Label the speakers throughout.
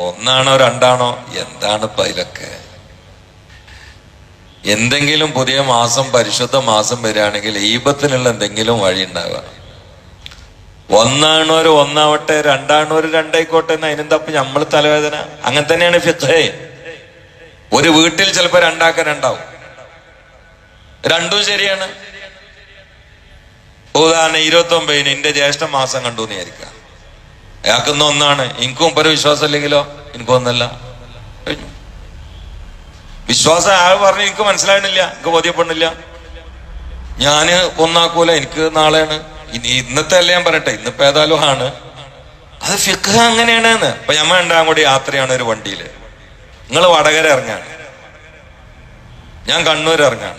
Speaker 1: ഒന്നാണോ രണ്ടാണോ? എന്താണ് പൈലൊക്കെ എന്തെങ്കിലും പുതിയ മാസം പരിശുദ്ധ മാസം വരികയാണെങ്കിൽ ഈപത്തിനുള്ള എന്തെങ്കിലും വഴി ഉണ്ടാവുക. ഒരു ഒന്നാവട്ടെ രണ്ടാണോര് രണ്ടായിക്കോട്ടെ എന്ന് അതിനും തപ്പ് നമ്മൾ തലവേദന. അങ്ങനെ തന്നെയാണ് ഫിഖേ. ഒരു വീട്ടിൽ ചിലപ്പോ രണ്ടാക്ക രണ്ടാവും രണ്ടും ശരിയാണ്. ഉദാഹരണം ഇരുപത്തി ഒമ്പതിന് എന്റെ ജ്യേഷ്ഠ മാസം കണ്ടു എന്ന് വിചാരിക്കാം അയാൾക്കൊന്നും ഒന്നാണ്. എനിക്കും പല വിശ്വാസം ഇല്ലെങ്കിലോ? എനിക്കും ഒന്നല്ല കഴിഞ്ഞു. വിശ്വാസം ആൾ പറഞ്ഞു എനിക്ക് മനസ്സിലാകണില്ല എനിക്ക് ബോധ്യപ്പെടുന്നില്ല. ഞാൻ ഒന്നാക്കൂല. എനിക്ക് നാളെയാണ്. ഇനി ഇന്നത്തെ അല്ല ഞാൻ പറയട്ടെ. ഇന്നിപ്പോ ഏതായാലും ആണ്. അത് ഫിഖ് അങ്ങനെയാണ് ഇപ്പൊ ഞമ്മ ഉണ്ടാകാൻ കൂടി യാത്രയാണ് ഒരു വണ്ടിയിൽ. നിങ്ങൾ വടകര ഇറങ്ങാണ്. ഞാൻ കണ്ണൂർ ഇറങ്ങാണ്.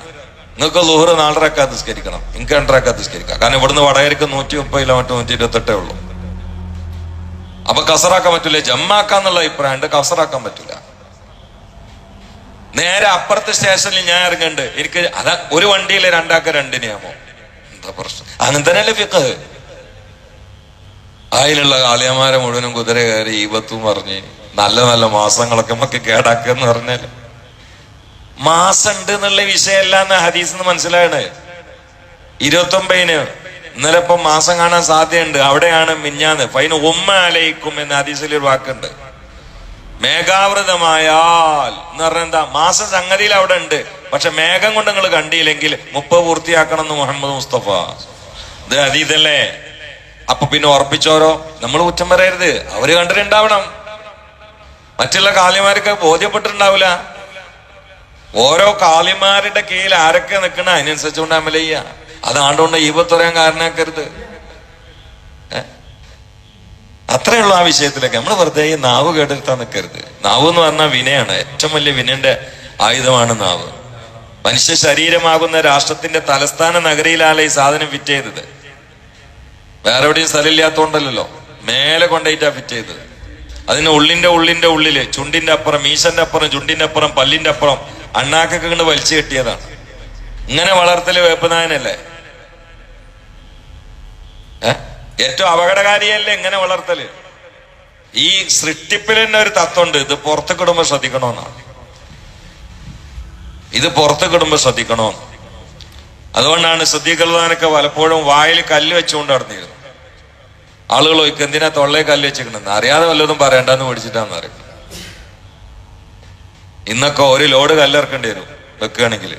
Speaker 1: നിങ്ങൾക്ക് ലോഹർ നാലരക്കാ നിസ്കരിക്കണം. എനിക്ക് രണ്ടരക്കാ നിസ്കരിക്കാം. കാരണം ഇവിടുന്ന് വടകരക്ക് നൂറ്റി മുപ്പത് കിലോമീറ്റർ നൂറ്റി ഇരുപത്തെട്ടേ ഉള്ളൂ. കസറാക്കാൻ പറ്റൂല. ജമ്മാക്കാന്നുള്ള അഭിപ്രായം ഉണ്ട്. കസറാക്കാൻ പറ്റില്ല നേരെ അപ്പുറത്തെ സ്റ്റേഷനിൽ ഞാൻ ഇറങ്ങണ്ട്. എനിക്ക് അതാ ഒരു വണ്ടിയിൽ രണ്ടാക്ക രണ്ടിനെയാമോ എന്താ പ്രശ്നം? അങ്ങനെ തന്നെയല്ലേ ഫിക്ക് അതിലുള്ള കാളിയന്മാരെ മുഴുവനും കുതിര കയറി ഈപത്തും പറഞ്ഞ് നല്ല നല്ല മാസങ്ങളൊക്കെ നമുക്ക് കേടാക്കെന്ന് പറഞ്ഞാൽ. മാസം ഉണ്ട് എന്നുള്ള വിഷയമല്ല എന്ന് ഹദീസ് മനസ്സിലായണേ ഇരുപത്തി ഒമ്പതിന് ഇന്നലെ മാസം കാണാൻ സാധ്യതയുണ്ട്. അവിടെയാണ് മിഞ്ഞാന്ന്. ഫൈന ഉമ്മ അലയിക്കും എന്ന ഹദീസിൽ ഒരു വാക്കുണ്ട്. മേഘാവൃതമായാൽ എന്ന് പറഞ്ഞാൽ എന്താ? മാസ സംഗതിയിൽ അവിടെ ഉണ്ട്. പക്ഷെ മേഘം കൊണ്ട് നിങ്ങൾ കണ്ടില്ലെങ്കിൽ മുപ്പ പൂർത്തിയാക്കണം എന്ന് മുഹമ്മദ് മുസ്തഫ. ഇത് അതീതല്ലേ? അപ്പൊ പിന്നെ ഉറപ്പിച്ചോരോ? നമ്മൾ കുറ്റം പറയരുത്. അവർ കണ്ടിട്ടുണ്ടാവണം. മറ്റുള്ള കാലിമാർക്ക് ബോധ്യപ്പെട്ടിട്ടുണ്ടാവില്ല. ഓരോ കാലിമാരുടെ കീഴിൽ ആരൊക്കെ നിൽക്കണ അതിനനുസരിച്ചുകൊണ്ട് അമല ചെയ്യ അത് ആണ്ടുകൊണ്ട് ഈപത്തുറയാൻ കാരണമാക്കരുത്? അത്രയുള്ള ആ വിഷയത്തിലൊക്കെ. നമ്മൾ വെറുതെ ഈ നാവ് കേട്ടിരുത്താൻ നിൽക്കരുത് നാവ് എന്ന് പറഞ്ഞാൽ വിനയാണ്. ഏറ്റവും വലിയ വിനന്റെ ആയുധമാണ് നാവ്. മനുഷ്യ ശരീരമാകുന്ന രാഷ്ട്രത്തിന്റെ തലസ്ഥാന നഗരിയിലാണ് ഈ സാധനം ഫിറ്റ് ചെയ്തത്? വേറെ എവിടെയും സ്ഥലമില്ലാത്തോണ്ടല്ലോ മേലെ കൊണ്ടേറ്റാ ഫിറ്റ് ചെയ്തത്. അതിന് ഉള്ളിന്റെ ഉള്ളിന്റെ ഉള്ളിൽ ചുണ്ടിന്റെ അപ്പുറം മീശന്റെ അപ്പുറം ചുണ്ടിന്റെ അപ്പുറം പല്ലിന്റെ അപ്പുറം അണ്ണാക്കൊക്കെ കണ്ട് വലിച്ചു കെട്ടിയതാണ്. ഇങ്ങനെ വളർത്തൽ വേപ്പനായനല്ലേ? ഏറ്റവും അപകടകാരിയല്ലേ എങ്ങനെ വളർത്തൽ? ഈ സൃഷ്ടിപ്പിൽ തന്നെ ഒരു തത്വമുണ്ട്. ഇത് പുറത്ത് കിടുമ്പോ ശ്രദ്ധിക്കണമെന്നാണ് ഇത് പുറത്ത് കിടുമ്പോ ശ്രദ്ധിക്കണോ? അതുകൊണ്ടാണ് ശ്രദ്ധിക്കുന്നതിനൊക്കെ പലപ്പോഴും വായിൽ കല്ല് വെച്ചുകൊണ്ട് നടന്നിരുന്നു ആളുകൾ ചോദിക്കും എന്തിനാ തൊള്ളയെ കല്ല് വെച്ചിരിക്കണെന്ന് അറിയാതെ വല്ലതും പറയണ്ടെന്ന് മേടിച്ചിട്ടാന്ന് അറിയും ഇന്നൊക്കെ ഒരു ലോഡ് കല്ലിറക്കേണ്ടി വരും വെക്കുകയാണെങ്കിൽ.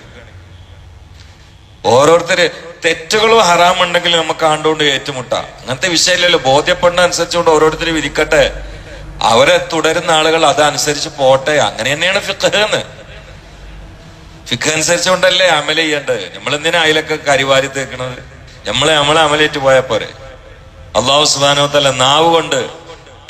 Speaker 1: ഓരോരുത്തര് തെറ്റുകളും ഹറാമുണ്ടെങ്കിൽ നമുക്ക് ആണ്ടുകൊണ്ട് ഏറ്റുമുട്ടാം. അങ്ങനത്തെ വിഷയമില്ലല്ലോ. ബോധ്യപ്പെടുന്ന അനുസരിച്ചുകൊണ്ട് ഓരോരുത്തർ വിധിക്കട്ടെ അവരെ തുടരുന്ന ആളുകൾ അതനുസരിച്ച് പോട്ടെ. അങ്ങനെ തന്നെയാണ് ഫിഖ് എന്ന്. ഫിഖ് അനുസരിച്ചുകൊണ്ടല്ലേ അമൽ ചെയ്യേണ്ടത്? നമ്മൾ എന്തിനാ അതിലൊക്കെ കരിവാരി തേക്കണത്? നമ്മളെ നമ്മളെ അമലേറ്റ് പോയാൽ പോരെ. അള്ളാഹു സുബാനോത്തല്ല നാവ് കൊണ്ട്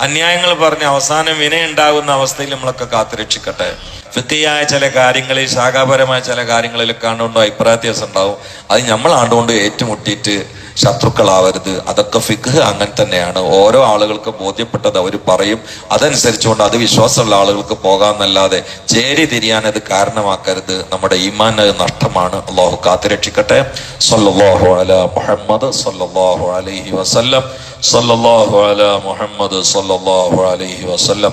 Speaker 1: അന്യായങ്ങൾ പറഞ്ഞ് അവസാനം വിനയുണ്ടാകുന്ന അവസ്ഥയിൽ നമ്മളൊക്കെ കാത്തുരക്ഷിക്കട്ടെ. ഫിത്തിയായ ചില കാര്യങ്ങളിൽ ശാഖാപരമായ ചില കാര്യങ്ങളിലൊക്കെ ആണ്ടുകൊണ്ട് അഭിപ്രായത്യാസം ഉണ്ടാവും അത് നമ്മൾ ആണ്ടുകൊണ്ട് ഏറ്റുമുട്ടിയിട്ട് ശത്രുക്കളാവരുത്. അതൊക്കെ ഫിഖ് അങ്ങനെ തന്നെയാണ്. ഓരോ ആളുകൾക്ക് ബോധ്യപ്പെട്ടത് അവർ പറയും. അതനുസരിച്ചുകൊണ്ട് അത് വിശ്വാസമുള്ള ആളുകൾക്ക് പോകാമെന്നല്ലാതെ ചേരി തിരിയാൻ അത് കാരണമാക്കരുത്. നമ്മുടെ ഈമാൻ അത് നഷ്ടമാണ്. അള്ളാഹു കാത്തുരക്ഷിക്കട്ടെ. സല്ലാഹു അല മുഹമ്മദ് സല്ലാഹു അലൈഹി വസല്ലം. സല്ലാഹു അല മുഹമ്മദ് സല്ലാഹു അലൈഹി വസല്ലം.